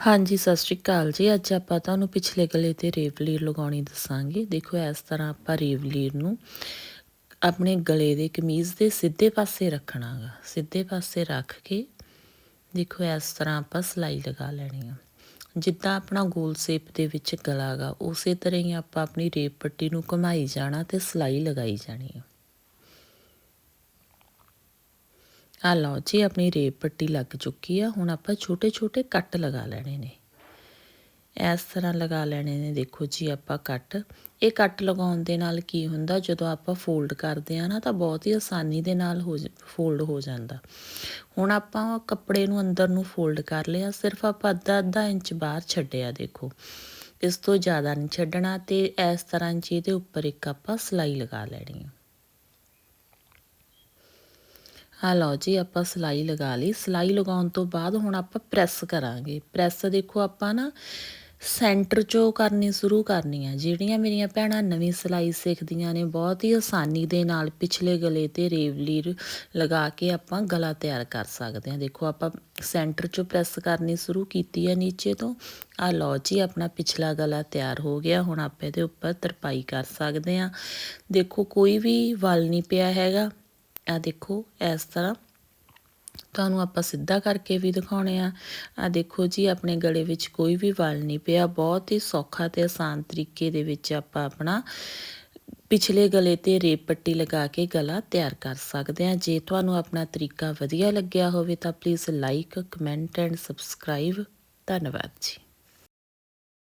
ਹਾਂਜੀ, ਸਤਿ ਸ਼੍ਰੀ ਅਕਾਲ ਜੀ। ਅੱਜ ਆਪਾਂ ਤੁਹਾਨੂੰ ਪਿਛਲੇ ਗਲੇ ਤੇ ਰੇਵਲੀਰ ਲਗਾਉਣੀ ਦੱਸਾਂਗੇ। ਦੇਖੋ, ਇਸ ਤਰ੍ਹਾਂ ਆਪਾਂ ਰੇਵਲੀਰ ਨੂੰ ਆਪਣੇ ਗਲੇ ਦੇ ਕਮੀਜ਼ ਦੇ ਸਿੱਧੇ ਪਾਸੇ ਰੱਖਣਾਗਾ। ਸਿੱਧੇ ਪਾਸੇ ਰੱਖ ਕੇ ਦੇਖੋ, ਇਸ ਤਰ੍ਹਾਂ ਆਪਾਂ ਸਲਾਈ ਲਗਾ ਲੈਣੀ ਆ। ਜਿੱਦਾਂ ਆਪਣਾ ਗੋਲ ਸ਼ੇਪ ਦੇ ਵਿੱਚ ਗਲਾ ਗਾ ਉਸੇ ਤਰ੍ਹਾਂ ਹੀ ਆਪਾਂ ਆਪਣੀ ਰੇਪ ਪੱਟੀ ਨੂੰ ਘੁਮਾਈ ਜਾਣਾ ਤੇ ਸਲਾਈ ਲਗਾਈ ਜਾਣੀ ਆ। ਆ ਲਓ ਜੀ, ਆਪਣੀ ਰੇਪ ਪੱਟੀ ਲੱਗ ਚੁੱਕੀ ਆ। ਹੁਣ ਆਪਾਂ ਛੋਟੇ ਛੋਟੇ ਕੱਟ ਲਗਾ ਲੈਣੇ ਨੇ। ਇਸ ਤਰ੍ਹਾਂ ਲਗਾ ਲੈਣੇ ਨੇ, ਦੇਖੋ ਜੀ ਆਪਾਂ ਕੱਟ। ਇਹ ਕੱਟ ਲਗਾਉਣ ਦੇ ਨਾਲ ਕੀ ਹੁੰਦਾ, ਜਦੋਂ ਆਪਾਂ ਫੋਲਡ ਕਰਦੇ ਆ ਨਾ, ਤਾਂ ਬਹੁਤ ਹੀ ਆਸਾਨੀ ਦੇ ਨਾਲ ਹੋ ਫੋਲਡ ਹੋ ਜਾਂਦਾ। ਹੁਣ ਆਪਾਂ ਕੱਪੜੇ ਨੂੰ ਅੰਦਰ ਨੂੰ ਫੋਲਡ ਕਰ ਲਿਆ, ਸਿਰਫ ਆਪਾਂ ਅੱਧਾ ਅੱਧਾ ਇੰਚ ਬਾਹਰ ਛੱਡਿਆ, ਦੇਖੋ। ਇਸ ਤੋਂ ਜ਼ਿਆਦਾ ਨਹੀਂ ਛੱਡਣਾ ਤੇ ਇਸ ਤਰ੍ਹਾਂ ਜੀ ਇਹਦੇ ਉੱਪਰ ਇੱਕ ਆਪਾਂ ਸਲਾਈ ਲਗਾ ਲੈਣੀ ਹੈ ਆ ਲਓ ਜੀ, ਆਪਾਂ ਸਲਾਈ ਲਗਾ ਲਈ। ਸਲਾਈ ਲਗਾਉਣ ਤੋਂ ਬਾਅਦ ਹੁਣ ਆਪਾਂ ਪ੍ਰੈਸ ਕਰਾਂਗੇ। ਪ੍ਰੈਸ ਦੇਖੋ, ਆਪਾਂ ਨਾ ਸੈਂਟਰ ਚੋਂ ਕਰਨੀ ਸ਼ੁਰੂ ਕਰਨੀ ਆ। ਜਿਹੜੀਆਂ ਮੇਰੀਆਂ ਭੈਣਾਂ ਨਵੀਂ ਸਿਲਾਈ ਸਿੱਖਦੀਆਂ ਨੇ, ਬਹੁਤ ਹੀ ਆਸਾਨੀ ਦੇ ਨਾਲ ਪਿਛਲੇ ਗਲੇ ਤੇ ਰੇਵਲੀ ਲਗਾ ਕੇ ਆਪਾਂ ਗਲਾ ਤਿਆਰ ਕਰ ਸਕਦੇ ਹਾਂ ਦੇਖੋ, ਆਪਾਂ ਸੈਂਟਰ ਚੋਂ ਪ੍ਰੈਸ ਕਰਨੀ ਸ਼ੁਰੂ ਕੀਤੀ ਆ ਨੀਚੇ ਤੋਂ। ਆ ਲਓ ਜੀ, ਆਪਣਾ ਪਿਛਲਾ ਗਲਾ ਤਿਆਰ ਹੋ ਗਿਆ। ਹੁਣ ਆਪਾਂ ਇਹਦੇ ਉੱਪਰ ਤਰਪਾਈ ਕਰ ਸਕਦੇ ਹਾਂ ਦੇਖੋ, ਕੋਈ ਵੀ ਵਲ ਨਹੀਂ ਪਿਆ ਹੈਗਾ। ਆ ਦੇਖੋ, ਇਸ ਤਰ੍ਹਾਂ। ਤੁਹਾਨੂੰ ਆਪਾਂ ਸਿੱਧਾ ਕਰਕੇ ਵੀ ਦਿਖਾਉਣੇ ਆ। ਆ ਦੇਖੋ ਜੀ, ਆਪਣੇ ਗਲੇ ਵਿੱਚ ਕੋਈ ਵੀ ਵਾਲ ਨਹੀਂ ਪਿਆ। ਬਹੁਤ ਹੀ ਸੌਖਾ ਤੇ ਆਸਾਨ ਤਰੀਕੇ ਦੇ ਵਿੱਚ ਆਪਾਂ ਆਪਣਾ ਪਿਛਲੇ ਗਲੇ ਤੇ ਰੇਪ ਪੱਟੀ ਲਗਾ ਕੇ ਗਲਾ ਤਿਆਰ ਕਰ ਸਕਦੇ ਆ। ਜੇ ਤੁਹਾਨੂੰ ਆਪਣਾ ਤਰੀਕਾ ਵਧੀਆ ਲੱਗਿਆ ਹੋਵੇ ਤਾਂ please like comment and subscribe ਧੰਨਵਾਦ ਜੀ।